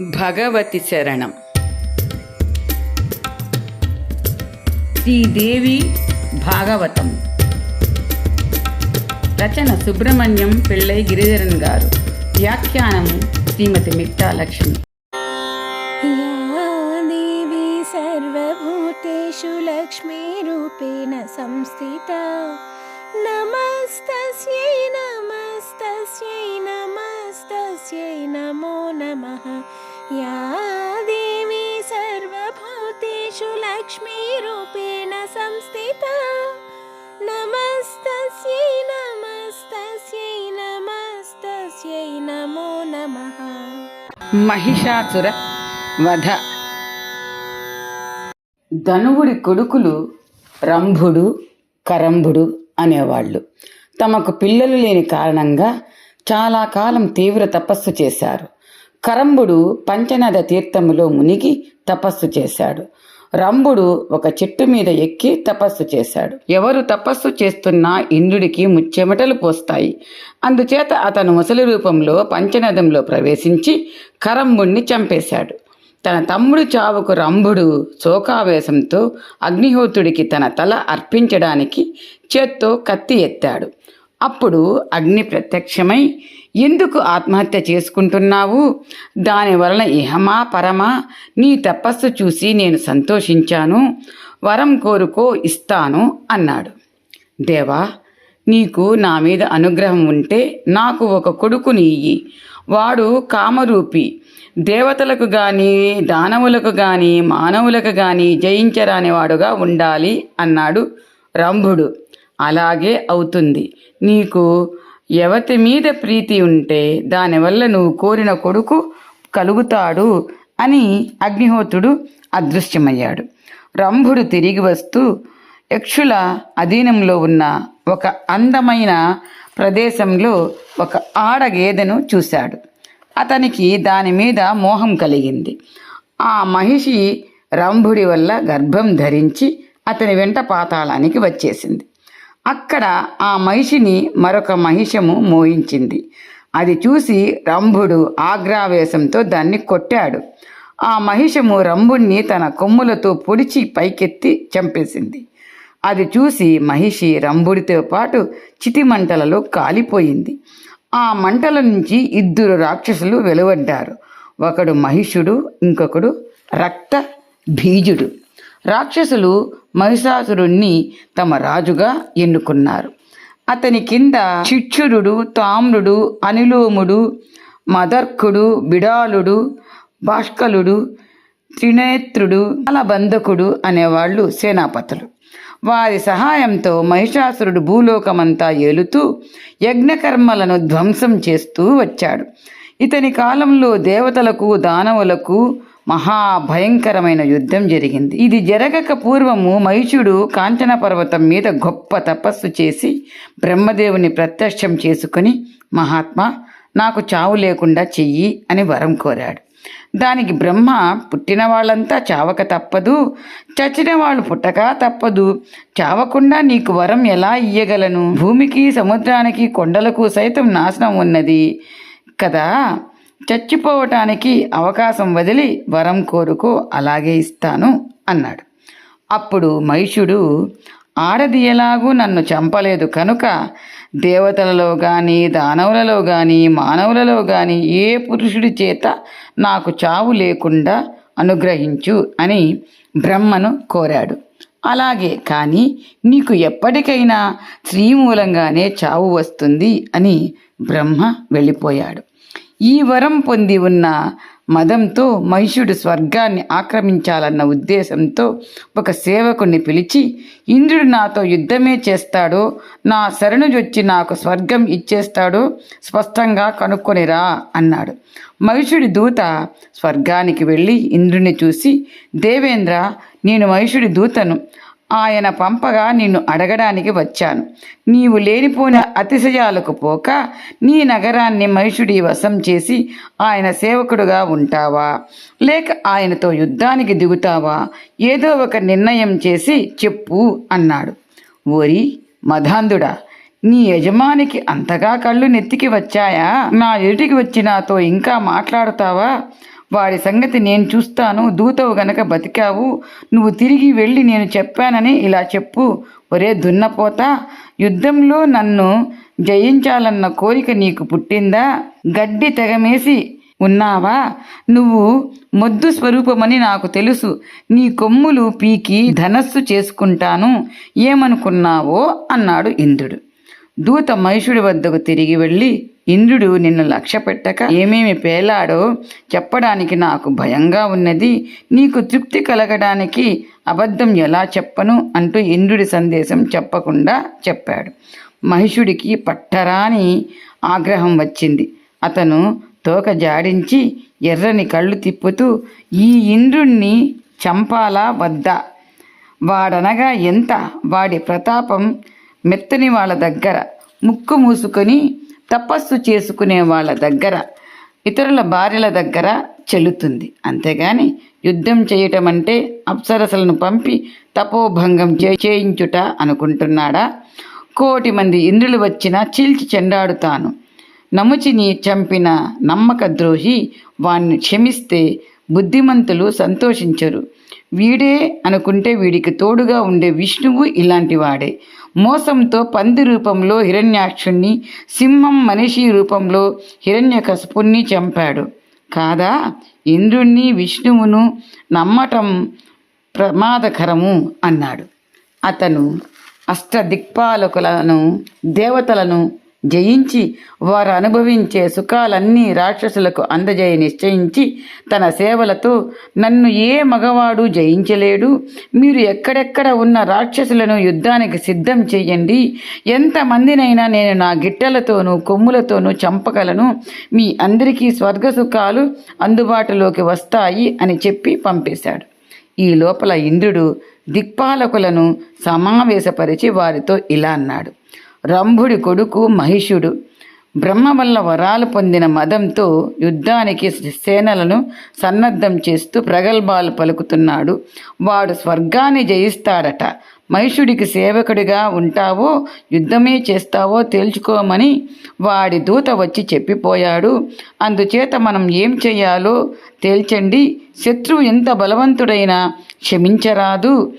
భగవతి శరణం. శ్రీదేవి భాగవతం. రచన సుబ్రహ్మణ్యం పిళ్ళై గిరిధరన్ గారు. వ్యాఖ్యానం శ్రీమతి మిక్తా లక్ష్మి. సర్వభూతేషు లక్ష్మీరూపేణ సంస్థిత. నమస్తస్యై నమస్తస్యై నమస్తస్యై నమో నమః. మహిషాసుర వధ. ధనువుడి కొడుకులు రంభుడు కరంభుడు అనేవాళ్ళు. తమకు పిల్లలు లేని కారణంగా చాలా కాలం తీవ్ర తపస్సు చేశారు. కరంభుడు పంచనద తీర్థములో మునిగి తపస్సు చేశాడు. రంభుడు ఒక చెట్టు మీద ఎక్కి తపస్సు చేశాడు. ఎవరు తపస్సు చేస్తున్నా ఇంద్రుడికి ముచ్చెమటలు పోస్తాయి. అందుచేత అతను ముసలి రూపంలో పంచనదంలో ప్రవేశించి కరంబుణ్ణి చంపేశాడు. తన తమ్ముడు చావుకు రంభుడు శోకావేశంతో అగ్నిహోత్రుడికి తన తల అర్పించడానికి చేత్తో కత్తి ఎత్తాడు. అప్పుడు అగ్ని ప్రత్యక్షమై ఎందుకు ఆత్మహత్య చేసుకుంటున్నావు? దాని వలన ఇహమా పరమా? నీ తపస్సు చూసి నేను సంతోషించాను. వరం కోరుకో ఇస్తాను అన్నాడు. దేవా నీకు నా మీద అనుగ్రహం ఉంటే నాకు ఒక కొడుకుని ఇయ్యి వాడు కామరూపి. దేవతలకు గాని దానవులకు గాని మానవులకు గాని జయించరానివాడుగా ఉండాలి అన్నాడు రంభుడు. అలాగే అవుతుంది. నీకు ఎవతి మీద ప్రీతి ఉంటే దానివల్ల నువ్వు కోరిన కొడుకు కలుగుతాడు అని అగ్నిహోత్రుడు అదృశ్యమయ్యాడు. రంభుడు తిరిగి వస్తూ యక్షుల అధీనంలో ఉన్న ఒక అందమైన ప్రదేశంలో ఒక ఆడ గేదెను చూశాడు. అతనికి దాని మీద మోహం కలిగింది. ఆ మహిషి రంభుడి వల్ల గర్భం ధరించి అతని వెంట పాతాళానికి వచ్చేసింది. అక్కడ ఆ మహిషిని మరొక మహిషము మోహించింది. అది చూసి రంభుడు ఆగ్రావేశంతో దాన్ని కొట్టాడు. ఆ మహిషము రంభుణ్ణి తన కొమ్ములతో పొడిచి పైకెత్తి చంపేసింది. అది చూసి మహిషి రంభుడితో పాటు చితిమంటలలో కాలిపోయింది. ఆ మంటల నుంచి ఇద్దరు రాక్షసులు వెలువడ్డారు. ఒకడు మహిషుడు ఇంకొకడు రక్త బీజుడు. రాక్షసులు మహిషాసురుణ్ణి తమ రాజుగా ఎన్నుకున్నారు. అతని కింద చిక్షురుడు తామ్రుడు అనిలోముడు మదర్కుడు బిడాలుడు భాష్కలుడు త్రినేత్రుడు అలబంధకుడు అనేవాళ్ళు సేనాపతులు. వారి సహాయంతో మహిషాసురుడు భూలోకమంతా ఏలుతూ యజ్ఞకర్మలను ధ్వంసం చేస్తూ వచ్చాడు. ఇతని కాలంలో దేవతలకు దానవులకు మహాభయంకరమైన యుద్ధం జరిగింది. ఇది జరగక పూర్వము మహిషుడు కాంచన పర్వతం మీద గొప్ప తపస్సు చేసి బ్రహ్మదేవుని ప్రత్యక్షం చేసుకుని మహాత్మా నాకు చావు లేకుండా చెయ్యి అని వరం కోరాడు. దానికి బ్రహ్మ పుట్టిన వాళ్ళంతా చావక తప్పదు చచ్చిన వాళ్ళు పుట్టక తప్పదు చావకుండా నీకు వరం ఎలా ఇయ్యగలను? భూమికి సముద్రానికి కొండలకు సైతం నాశనం ఉన్నది కదా చచ్చిపోవటానికి అవకాశం వదిలి వరం కోరుకో అలాగే ఇస్తాను అన్నాడు. అప్పుడు మహిషుడు ఆడది ఎలాగూ నన్ను చంపలేదు కనుక దేవతలలో కానీ దానవులలో కానీ మానవులలో కానీ ఏ పురుషుడి చేత నాకు చావు లేకుండా అనుగ్రహించు అని బ్రహ్మను కోరాడు. అలాగే కానీ నీకు ఎప్పటికైనా స్త్రీ మూలంగానే చావు వస్తుంది అని బ్రహ్మ వెళ్ళిపోయాడు. ఈ వరం పొంది ఉన్న మదంతో మహిషుడు స్వర్గాన్ని ఆక్రమించాలన్న ఉద్దేశంతో ఒక సేవకుని పిలిచి ఇంద్రుడు నాతో యుద్ధమే చేస్తాడో నా శరణుజొచ్చి నాకు స్వర్గం ఇచ్చేస్తాడో స్పష్టంగా కనుక్కొనిరా అన్నాడు. మహిషుడి దూత స్వర్గానికి వెళ్ళి ఇంద్రుని చూసి దేవేంద్ర నేను మహిషుడి దూతను. ఆయన పంపగా నిన్ను అడగడానికి వచ్చాను. నీవు లేనిపోయిన అతిశయాలకు పోక నీ నగరాన్ని మహిషుడి వశం చేసి ఆయన సేవకుడుగా ఉంటావా? లేక ఆయనతో యుద్ధానికి దిగుతావా? ఏదో ఒక నిర్ణయం చేసి చెప్పు అన్నాడు. ఓరి మధాంధుడా నీ యజమానికి అంతగా కళ్ళు నెత్తికి వచ్చాయా? నా ఎదుటికి వచ్చి నాతో ఇంకా మాట్లాడతావా? వాడి సంగతి నేను చూస్తాను దూతవు గనక బతికావు నువ్వు తిరిగి వెళ్ళి నేను చెప్పానని ఇలా చెప్పు. ఒరే దున్నపోతా యుద్ధంలో నన్ను జయించాలన్న కోరిక నీకు పుట్టిందా? గడ్డి తెగమేసి ఉన్నావా? నువ్వు మొద్దు స్వరూపమని నాకు తెలుసు. నీ కొమ్ములు పీకి ధనస్సు చేసుకుంటాను. ఏమనుకున్నావో? అన్నాడు ఇంద్రుడు. దూత మహిషుడి వద్దకు తిరిగి వెళ్ళి ఇంద్రుడు నిన్ను లక్ష్య పెట్టక ఏమేమి పేలాడో చెప్పడానికి నాకు భయంగా ఉన్నది నీకు తృప్తి కలగడానికి అబద్ధం ఎలా చెప్పను అంటూ ఇంద్రుడి సందేశం చెప్పకుండా చెప్పాడు. మహిషుడికి పట్టరాని ఆగ్రహం వచ్చింది. అతను తోక జాడించి ఎర్రని కళ్ళు తిప్పుతూ ఈ ఇంద్రుణ్ణి చంపాలా వద్దా? వాడనగా ఎంత? వాడి ప్రతాపం మెత్తని వాళ్ళ దగ్గర ముక్కు మూసుకొని తపస్సు చేసుకునే వాళ్ళ దగ్గర ఇతరుల భార్యల దగ్గర చెల్లుతుంది. అంతేగాని యుద్ధం చేయటం అంటే అప్సరసలను పంపి తపోభంగం చే- చేయించుట అనుకుంటున్నాడా? కోటి మంది ఇంద్రులు వచ్చినా చీల్చి చెండాడుతాను. నముచిని చంపిన నమ్మక ద్రోహి వాణ్ణి క్షమిస్తే బుద్ధిమంతులు సంతోషించరు. వీడే అనుకుంటే వీడికి తోడుగా ఉండే విష్ణువు ఇలాంటివాడే మోసంతో పంది రూపంలో హిరణ్యాక్షుణ్ణి సింహం మనిషి రూపంలో హిరణ్యకశపుణ్ణి చంపాడు. కాదా? ఇంద్రుణ్ణి విష్ణువును నమ్మటం ప్రమాదకరము అన్నాడు. అతను అష్టదిక్పాలకులను దేవతలను జయించి వారు అనుభవించే సుఖాలన్నీ రాక్షసులకు అందజేయ నిశ్చయించి తన సేవలతో నన్ను ఏ మగవాడు జయించలేడు. మీరు ఎక్కడెక్కడ ఉన్న రాక్షసులను యుద్ధానికి సిద్ధం చేయండి ఎంతమందినైనా నేను నా గిట్టెలతోనూ కొమ్ములతోనూ చంపగలను. మీ అందరికీ స్వర్గ సుఖాలు అందుబాటులోకి వస్తాయి అని చెప్పి పంపేశాడు. ఈ లోపల ఇంద్రుడు దిక్పాలకులను సమావేశపరిచి వారితో ఇలా అన్నాడు. రంభుడి కొడుకు మహిషుడు. బ్రహ్మ వల్ల వరాలు పొందిన మదంతో యుద్ధానికి సేనలను సన్నద్ధం చేస్తూ ప్రగల్భాలు పలుకుతున్నాడు. వాడు స్వర్గాన్ని జయిస్తాడట. మహిషుడికి సేవకుడిగా ఉంటావో యుద్ధమే చేస్తావో తేల్చుకోమని వాడి దూత వచ్చి చెప్పిపోయాడు. అందుచేత మనం ఏం చేయాలో తేల్చండి. శత్రువు ఎంత బలవంతుడైనా క్షమించరాదు.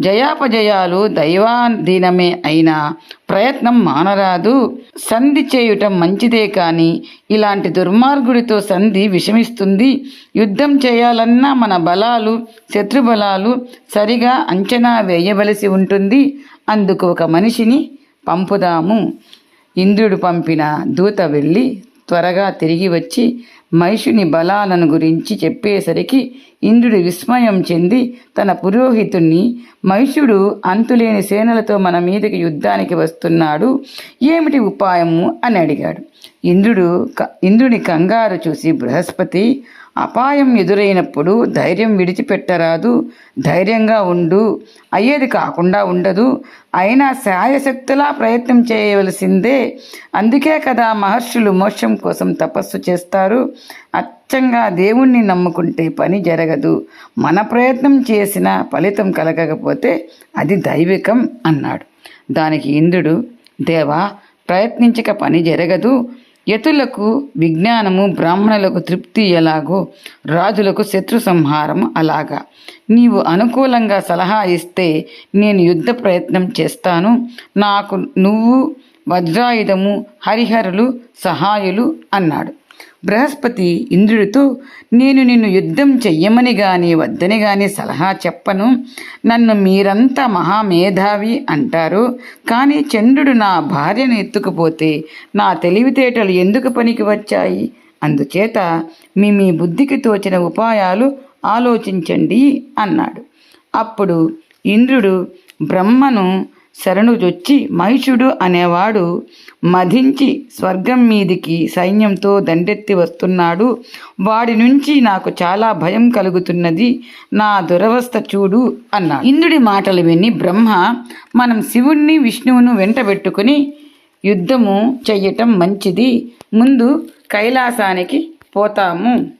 జయాపజయాలు దైవాధీనమే అయినా ప్రయత్నం మానరాదు. సంధి చేయుటం మంచిదే కానీ ఇలాంటి దుర్మార్గుడితో సంధి విషమిస్తుంది. యుద్ధం చేయాలన్నా మన బలాలు శత్రుబలాలు సరిగా అంచనా వేయవలసి ఉంటుంది. అందుకు ఒక మనిషిని పంపుదాము. ఇంద్రుడు పంపిన దూత వెళ్ళి త్వరగా తిరిగి వచ్చి మహిషుని బలాలను గురించి చెప్పేసరికి ఇంద్రుడు విస్మయం చెంది తన పురోహితుణ్ణి మహిషుడు అంతులేని సేనలతో మన మీదకి యుద్ధానికి వస్తున్నాడు ఏమిటి ఉపాయము? అని అడిగాడు. ఇంద్రుడు క- ఇంద్రుని కంగారు చూసి బృహస్పతి అపాయం ఎదురైనప్పుడు ధైర్యం విడిచిపెట్టరాదు ధైర్యంగా ఉండు. అయ్యేది కాకుండా ఉండదు. అయినా శాయశక్తులా ప్రయత్నం చేయవలసిందే. అందుకే కదా మహర్షులు మోక్షం కోసం తపస్సు చేస్తారు. అచ్చంగా దేవుణ్ణి నమ్ముకుంటే పని జరగదు. మన ప్రయత్నం చేసిన ఫలితం కలగకపోతే అది దైవికం అన్నాడు. దానికి ఇంద్రుడు దేవా ప్రయత్నించక పని జరగదు. యతులకు విజ్ఞానము బ్రాహ్మణులకు తృప్తి ఎలాగో రాజులకు శత్రు సంహారం అలాగా. నీవు అనుకూలంగా సలహా ఇస్తే నేను యుద్ధ ప్రయత్నం చేస్తాను. నాకు నువ్వు వజ్రాయుధము హరిహరులు సహాయులు అన్నాడు. బృహస్పతి ఇంద్రుడితో నేను నిన్ను యుద్ధం చెయ్యమని గాని వద్దని గాని సలహా చెప్పను. నన్ను మీరంతా మహామేధావి అంటారు. కానీ చంద్రుడు నా భార్యను ఎత్తుకుపోతే నా తెలివితేటలు ఎందుకు పనికి వచ్చాయి? అందుచేత మీ మీ బుద్ధికి తోచిన ఉపాయాలు ఆలోచించండి అన్నాడు. అప్పుడు ఇంద్రుడు బ్రహ్మను శరణుజొచ్చి మహిషుడు అనేవాడు మధించి స్వర్గం మీదికి సైన్యంతో దండెత్తి వస్తున్నాడు. వాడి నుంచి నాకు చాలా భయం కలుగుతున్నది. నా దురవస్థ చూడు అన్నాడు. ఇంద్రుడి మాటలు విని బ్రహ్మ మనం శివుణ్ణి విష్ణువును వెంటబెట్టుకుని యుద్ధము చెయ్యటం మంచిది. ముందు కైలాసానికి పోతాము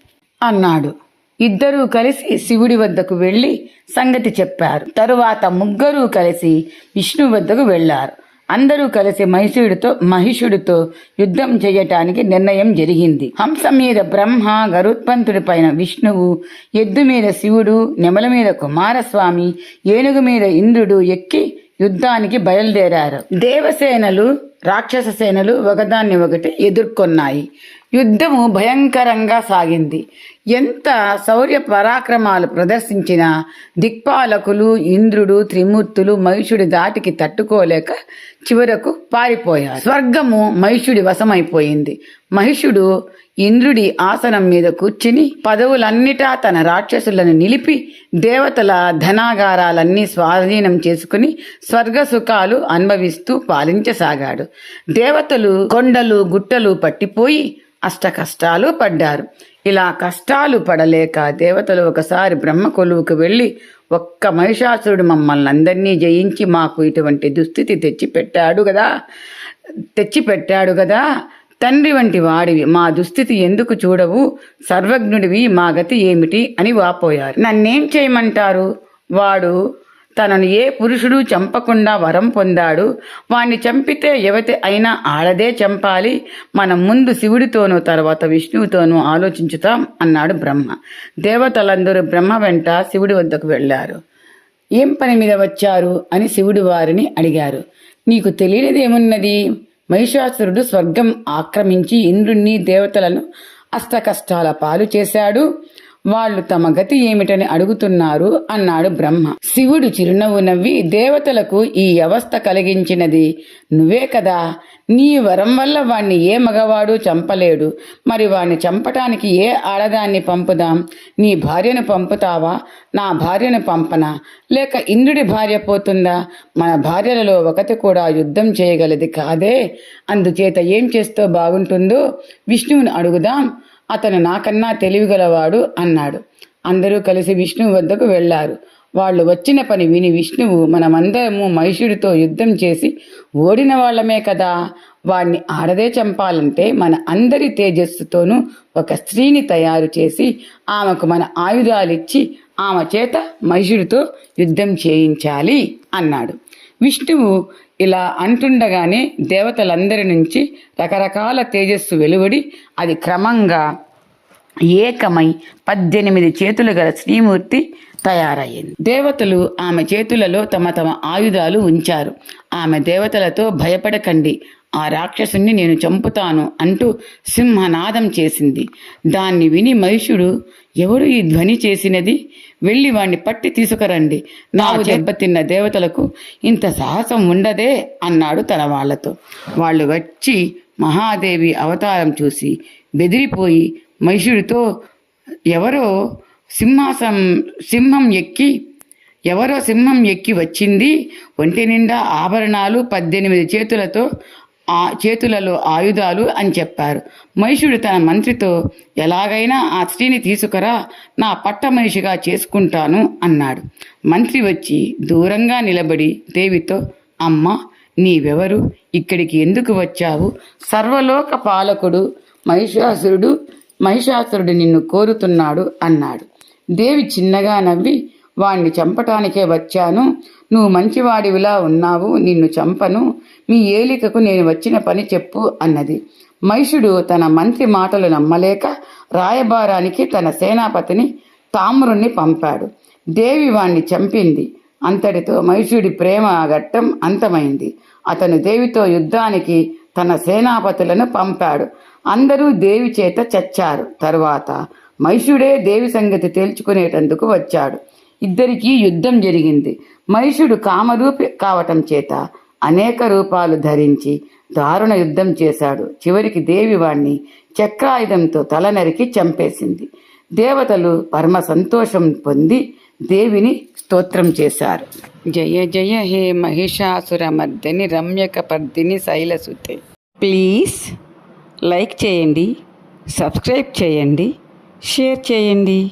అన్నాడు. ఇద్దరూ కలిసి శివుడి వద్దకు వెళ్ళి సంగతి చెప్పారు. తరువాత ముగ్గురు కలిసి విష్ణు వద్దకు వెళ్ళారు. అందరూ కలిసి మహిషుడితో మహిషుడితో యుద్ధం చేయటానికి నిర్ణయం జరిగింది. హంస మీద బ్రహ్మ గరుత్మంతుడి పైన విష్ణువు ఎద్దు మీద శివుడు నెమల మీద కుమారస్వామి ఏనుగు మీద ఇంద్రుడు ఎక్కి యుద్ధానికి బయలుదేరారు. దేవసేనలు రాక్షస సేనలు ఒకదాన్ని ఒకటి ఎదుర్కొన్నాయి. యుద్ధము భయంకరంగా సాగింది. ఎంత శౌర్య పరాక్రమాలు ప్రదర్శించిన దిక్పాలకులు ఇంద్రుడు త్రిమూర్తులు మహిషుడి దాటికి తట్టుకోలేక చివరకు పారిపోయారు. స్వర్గము మహిషుడి వశమైపోయింది. మహిషుడు ఇంద్రుడి ఆసనం మీద కూర్చుని పదవులన్నిటా తన రాక్షసులను నిలిపి దేవతల ధనాగారాలన్నీ స్వాధీనం చేసుకుని స్వర్గ సుఖాలు అనుభవిస్తూ పాలించసాగాడు. దేవతలు కొండలు గుట్టలు పట్టిపోయి అష్ట కష్టాలు పడ్డారు. ఇలా కష్టాలు పడలేక దేవతలు ఒకసారి బ్రహ్మ కొలువుకు వెళ్ళి ఒక్క మహిషాసురుడు మమ్మల్ని అందరినీ జయించి మాకు ఇటువంటి దుస్థితి తెచ్చిపెట్టాడు కదా తెచ్చిపెట్టాడు కదా తండ్రి వంటి వాడివి. మా దుస్థితి ఎందుకు చూడవు? సర్వజ్ఞుడివి మా గతి ఏమిటి? అని వాపోయారు. నన్నేం చేయమంటారు? వాడు తనను ఏ పురుషుడు చంపకుండా వరం పొందాడు? వాణ్ణి చంపితే యువతి అయినా ఆడదే చంపాలి. మనం ముందు శివుడితోనూ తర్వాత విష్ణువుతోనూ ఆలోచించుతాం అన్నాడు బ్రహ్మ. దేవతలందరూ బ్రహ్మ వెంట శివుడి వద్దకు వెళ్ళారు. ఏం పని మీద వచ్చారు? అని శివుడు వారిని అడిగారు. నీకు తెలియనిదేమున్నది మహిషాసురుడు స్వర్గం ఆక్రమించి ఇంద్రుణ్ణి దేవతలను అష్టకష్టాల పాలు చేశాడు. వాళ్ళు తమ గతి ఏమిటని అడుగుతున్నారు అన్నాడు బ్రహ్మ. శివుడు చిరునవ్వు నవ్వి దేవతలకు ఈ అవస్థ కలిగించినది నువ్వే కదా. నీ వరం వల్ల వాణ్ణి ఏ మగవాడు చంపలేడు. మరి వాణ్ణి చంపటానికి ఏ ఆడదాన్ని పంపుదాం? నీ భార్యను పంపుతావా? నా భార్యను పంపనా? లేక ఇంద్రుడి భార్య పోతుందా? మన భార్యలలో ఒకటి కూడా యుద్ధం చేయగలది కాదే. అందుచేత ఏం చేస్తే బాగుంటుందో విష్ణువుని అడుగుదాం. అతను నాకన్నా తెలివిగలవాడు అన్నాడు. అందరూ కలిసి విష్ణువు వద్దకు వెళ్ళారు. వాళ్ళు వచ్చిన పని విని విష్ణువు మనమందరము మహిషుడితో యుద్ధం చేసి ఓడిన వాళ్ళమే కదా. వాణ్ణి ఆడదే చంపాలంటే మన అందరి తేజస్సుతోనూ ఒక స్త్రీని తయారు చేసి ఆమెకు మన ఆయుధాలిచ్చి ఆమె చేత మహిషుడితో యుద్ధం చేయించాలి అన్నాడు. విష్ణువు ఇలా అంటుండగానే దేవతలందరి నుంచి రకరకాల తేజస్సు వెలువడి అది క్రమంగా ఏకమై పద్దెనిమిది చేతులు గల శ్రీమూర్తి తయారయ్యింది. దేవతలు ఆమె చేతులలో తమ తమ ఆయుధాలు ఉంచారు. ఆమె దేవతలతో భయపడకండి. ఆ రాక్షసుని నేను చంపుతాను అంటూ సింహనాదం చేసింది. దాన్ని విని మహిషుడు ఎవడు ఈ ధ్వని చేసినది? వెళ్ళి వాణ్ణి పట్టి తీసుకురండి. నాకు దెబ్బతిన్న దేవతలకు ఇంత సాహసం ఉండదే అన్నాడు తన వాళ్ళతో వాళ్ళు వచ్చి మహాదేవి అవతారం చూసి బెదిరిపోయి మహిషుడితో ఎవరో సింహాసం సింహం ఎక్కి ఎవరో సింహం ఎక్కి వచ్చింది? ఒంటి నిండా ఆభరణాలు పద్దెనిమిది చేతులతో ఆ చేతులలో ఆయుధాలు అని చెప్పారు. మహిషుడు తన మంత్రితో ఎలాగైనా ఆ స్త్రీని తీసుకురా నా పట్ట మనిషిగా చేసుకుంటాను అన్నాడు. మంత్రి వచ్చి దూరంగా నిలబడి దేవితో అమ్మ నీవెవరు? ఇక్కడికి ఎందుకు వచ్చావు? సర్వలోక పాలకుడు మహిషాసురుడు మహిషాసురుడు నిన్ను కోరుతున్నాడు అన్నాడు. దేవి చిన్నగా నవ్వి వాణ్ణి చంపటానికే వచ్చాను. నువ్వు మంచివాడివిలా ఉన్నావు నిన్ను చంపను. మీ ఏలికకు నేను వచ్చిన పని చెప్పు అన్నది. మహిషుడు తన మంత్రి మాటలు నమ్మలేక రాయబారానికి తన సేనాపతిని తామ్రుణ్ణి పంపాడు. దేవి వాణ్ణి చంపింది. అంతటితో మహిషుడి ప్రేమ ఘట్టం అంతమైంది. అతను దేవితో యుద్ధానికి తన సేనాపతులను పంపాడు. అందరూ దేవి చేత చచ్చారు. తరువాత మహిషుడే దేవి సంగతి తేల్చుకునేటందుకు వచ్చాడు. ఇద్దరికీ యుద్ధం జరిగింది. మహిషుడు కామరూపి కావటం చేత అనేక రూపాలు ధరించి దారుణ యుద్ధం చేశాడు. చివరికి దేవి వాణ్ణి చక్రాయుధంతో తల నరికి చంపేసింది. దేవతలు పరమ సంతోషం పొంది దేవిని స్తోత్రం చేశారు. జయ జయ హే మహిషాసుర మర్దిని రమ్యక పర్దిని శైలసుతే. ప్లీజ్ లైక్ చేయండి సబ్స్క్రైబ్ చేయండి షేర్ చేయండి.